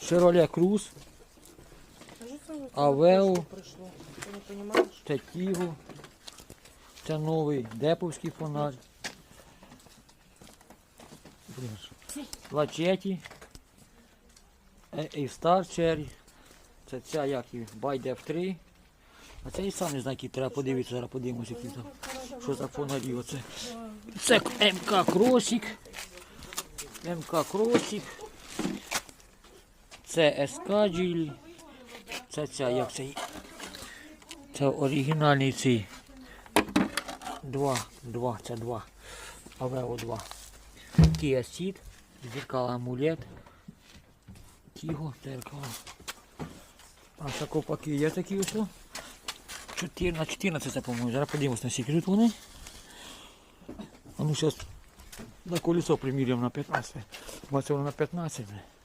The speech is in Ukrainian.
Це вже Авео. це Тіго, це новий Деповський фонарь. Лачеті, Ейстар Cherry, це ця як і Байде F3. А це і сам не знаю, який треба подивитися, зараз подивимося, які там. Що за фонарі оце. Це МК Кросік. МК Кросік. Це СК Джилі. Це ця, як це? Це оригінальний цей. Два, два, це два. Авео 2. Kia Ceed, зеркало амулет. Тіго, зеркало. А шакопаки є такі ось. о. 14, 14 це, по-моєму. Зараз подивимось на тут вони. А ну зараз на колесо приміряємо на 15. Бачу воно на 15. бля.